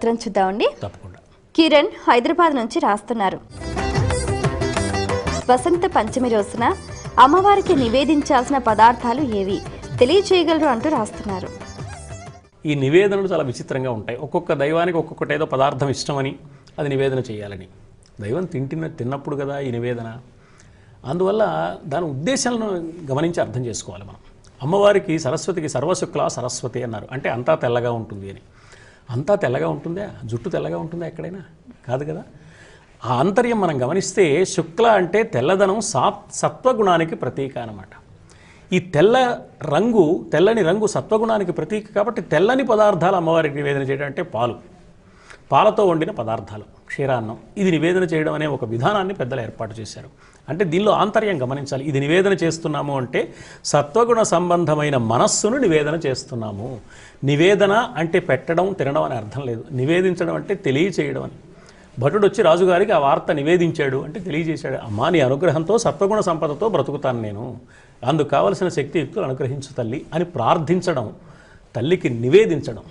ఉత్తరం చూద్దామండి. తప్పకుండా. కిరణ్ హైదరాబాద్ నుంచి రాస్తున్నారు. వసంత పంచమి రోజున అమ్మవారికి నివేదించాల్సిన పదార్థాలు ఏవి? తెలియచేయగలరు అంటూ రాస్తున్నారు. ఈ నివేదనలు చాలా విచిత్రంగా ఉంటాయి. ఒక్కొక్క దైవానికి ఒక్కొక్కటి ఏదో పదార్థం ఇష్టమని అది నివేదన చేయాలని. దైవం తింటిన తిన్నప్పుడు కదా ఈ నివేదన. అందువల్ల దాని ఉద్దేశాలను గమనించి అర్థం చేసుకోవాలి మనం. అమ్మవారికి సరస్వతికి సర్వశుక్ల సరస్వతి అన్నారు. అంటే అంతా తెల్లగా ఉంటుంది అని. అంతా తెల్లగా ఉంటుందా? జుట్టు తెల్లగా ఉంటుందా ఎక్కడైనా? కాదు కదా? ఆ ఆంతర్యం మనం గమనిస్తే శుక్ల అంటే తెల్లదనం సాత్ సత్వగుణానికి ప్రతీక అనమాట ఈ తెల్ల రంగు తెల్లని రంగు సత్వగుణానికి ప్రతీక కాబట్టి తెల్లని పదార్థాలు అమ్మవారికి నివేదన చేయడం అంటే పాలు. పాలతో వండిన పదార్థాలు క్షీరాన్నం. ఇది నివేదన చేయడం అనే ఒక విధానాన్ని పెద్దలు ఏర్పాటు చేశారు. అంటే దీనిలో ఆంతర్యం గమనించాలి. ఇది నివేదన చేస్తున్నాము అంటే సత్వగుణ సంబంధమైన మనస్సును నివేదన చేస్తున్నాము. నివేదన అంటే పెట్టడం తినడం అని అర్థం లేదు. నివేదించడం అంటే తెలియచేయడం అని. భటుడు వచ్చి రాజుగారికి ఆ వార్త నివేదించాడు అంటే తెలియజేశాడు. అమ్మా నీ అనుగ్రహంతో సత్వగుణ సంపదతో బ్రతుకుతాను నేను. అందుకు కావలసిన శక్తియుక్తులు అనుగ్రహించు తల్లి అని ప్రార్థించడం తల్లికి నివేదించడం.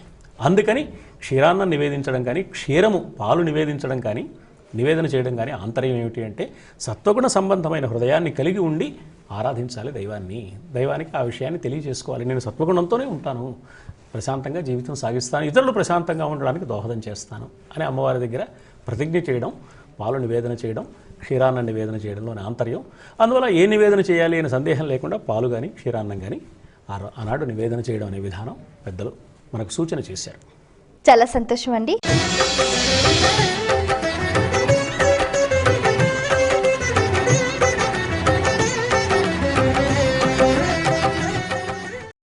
అందుకని క్షీరాన్నం నివేదించడం కానీ క్షీరము పాలు నివేదించడం కానీ నివేదన చేయడం కానీ ఆంతర్యం ఏమిటి అంటే సత్వగుణ సంబంధమైన హృదయాన్ని కలిగి ఉండి ఆరాధించాలి దైవాన్ని. దైవానికి ఆ విషయాన్ని తెలియజేసుకోవాలి. నేను సత్వగుణంతోనే ఉంటాను. ప్రశాంతంగా జీవితం సాగిస్తాను. ఇతరులు ప్రశాంతంగా ఉండడానికి దోహదం చేస్తాను అని అమ్మవారి దగ్గర ప్రతిజ్ఞ చేయడం పాలు నివేదన చేయడం క్షీరాన్న నివేదన చేయడంలోని ఆంతర్యం. అందువల్ల ఏ నివేదన చేయాలి అనే సందేహం లేకుండా పాలు కానీ క్షీరాన్నం కానీ ఆ ఆనాడు నివేదన చేయడం అనే విధానం పెద్దలు మనకు సూచన చేశారు. చాలా సంతోషం అండి.